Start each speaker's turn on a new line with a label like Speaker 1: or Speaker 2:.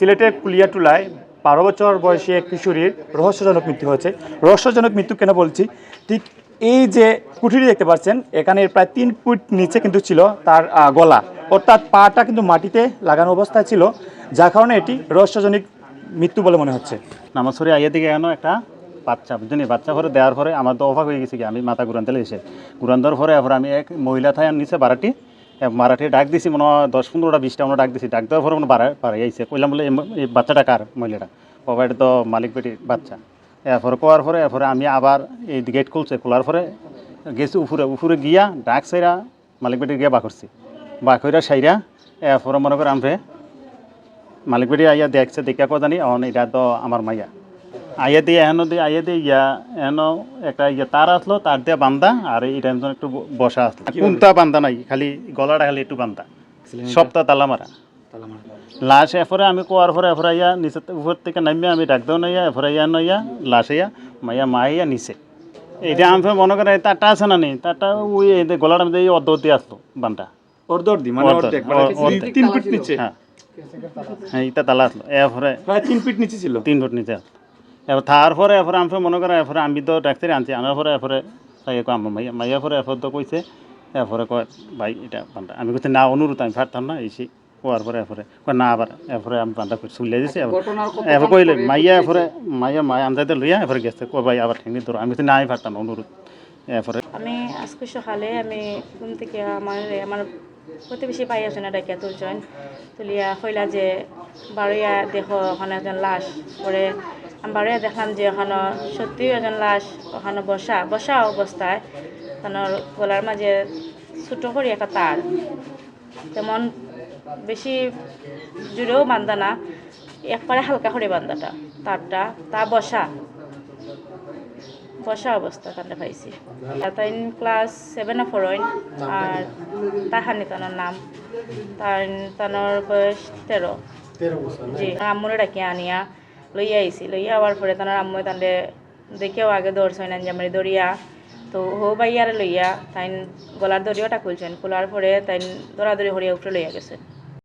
Speaker 1: সিলেটের কুলিয়াটুলায় বারো বছর বয়সী এক কিশোরীর রহস্যজনক মৃত্যু হয়েছে। রহস্যজনক মৃত্যু কেন বলছি? ঠিক এই যে কুঠিরি দেখতে পাচ্ছেন এখানে প্রায় তিন ফুট নিচে কিন্তু ছিল তার গলা। অর্থাৎ পাটা কিন্তু মাটিতে লাগানো অবস্থায় ছিল, যার কারণে এটি রহস্যজনক মৃত্যু বলে মনে হচ্ছে।
Speaker 2: নামাজরে আইয়া দিকে এনো একটা বাচ্চা বুঝলি বাচ্চা পরে দেওয়ার পরে আমার তো অভাব হয়ে গেছে কি, আমি মাথা ঘুরান এসে। ঘুরান দেওয়ার পরে আমি এক মহিলা থাই নিচে বারাটি মারাঠি ডাক দিছি, মনে হয় দশ পনেরোটা, বিশটা মনে ডাক দিছি। ডাক দেওয়ার পরে মনে বাড়া বাড়াই আইছে। কইলাম বলে এই বাচ্চাটা কার মহিলাটা? বাবা এটা তো মালিক বেটির বাচ্চা। এরপরে কোয়ার পরে, এরপরে আমি আবার এই গেট খুলছে। খোলার পরে গেছি উপরে। উপরে গিয়া ডাক সাইরা মালিক বেটির গিয়া বা করছি। বা কইরা সাইরা এরপরে মনে করে আমি মালিক বেটি আইয়া দেখছে দেখা কথা জানি, অন এটা তো আমার মাইয়া। আইয়া দিয়ে এহেন দিয়ে আইয়া দিয়ে ইয়া এহেন একটা ইয়া তার আসলো তার দিয়ে বান্ধা আর এই টাইম একটু বসা আসলো। কোনটা বান্ধা নাই খালি গলাটা খালি একটু বান্ধা সপ্তাহ তালা মারা। লাশ এরপরে আমি কোয়ার পরে এরপরে ইয়া নিচে উপর থেকে নামিয়ে আমি ডাক দেও নাইয়া এরপরে ইয়া নইয়া লাশ ইয়া মাইয়া মা ইয়া নিচে। এটা আমি মনে করে তারটা আছে না নেই? তারটা ওই গলাটা মধ্যে এই অর্ধ দিয়ে আসতো বান্ধা
Speaker 1: মানে
Speaker 2: অর্ধ,
Speaker 1: অর্ধেক মানে। তিন ফুট নিচে।
Speaker 2: হ্যাঁ। হ্যাঁ এটা তালা আসলো। এরপরে
Speaker 1: প্রায় তিন ফিট নিচে ছিল।
Speaker 2: তিন ফুট নিচে আসলো। এবার তারপরে এরপরে আমি মনে করে এরপরে আমি তো ডাক্তারি আনছি আনার পরে এরপরে তাই কো আমার মাইয়া মাইয়া পরে এরপর তো কইছে এরপরে কয় ভাই এটা বান্ধা আমি কইছি না অনুরোধ আমি পারতাম না। এসে কোয়ার পরে এরপরে কয় না আবার। এরপরে আমি বান্ধা করে চুলে দিছি। এরপর কইলে মাইয়া এরপরে মাইয়া মায়া আনজাইতে লইয়া এরপরে গেছে কয় ভাই আবার ঠেঙ্গি ধরো। আমি কইছি না আমি পারতাম অনুরোধ। এরপরে
Speaker 3: আমি আজকে সকালে আমি ঘুম থেকে আমার আমার প্রতিবেশী পাই আছে না ডাকিয়া তুলছেন তুলিয়া কইলা যে বারোয়া দেখো ওখানে একজন লাশ পরে আমি দেখলাম যে ওখানে সত্যি একজন লাশ ওখানে বসা বসা অবস্থায় ওখানে গলার মাঝে ছোটো করে একটা তার তেমন বেশি জুড়েও বান্ধা না একবারে হালকা করে বান্ধাটা তারটা তা বসা বসা অবস্থা তান্ডা পাইছি। আর তাই ক্লাস সেভেনে পড়ইন আর তাহানি তানোর নাম। তার তানোর বয়স তেরো জি আম্মুরে ডাকি আনিয়া। লইয়া আইছি, লইয়া আবার পরে তানোর আম্মু তাহলে দেখেও আগে দৌড়ছেন আঞ্জামারি দৌড়িয়া। তো হো বাইয়ারে লইয়া তাই গলার দড়িওটা খুলছেন খোলার পরে তাই দৌড়াদৌড়ি হরিয়া উপরে লইয়া গেছে।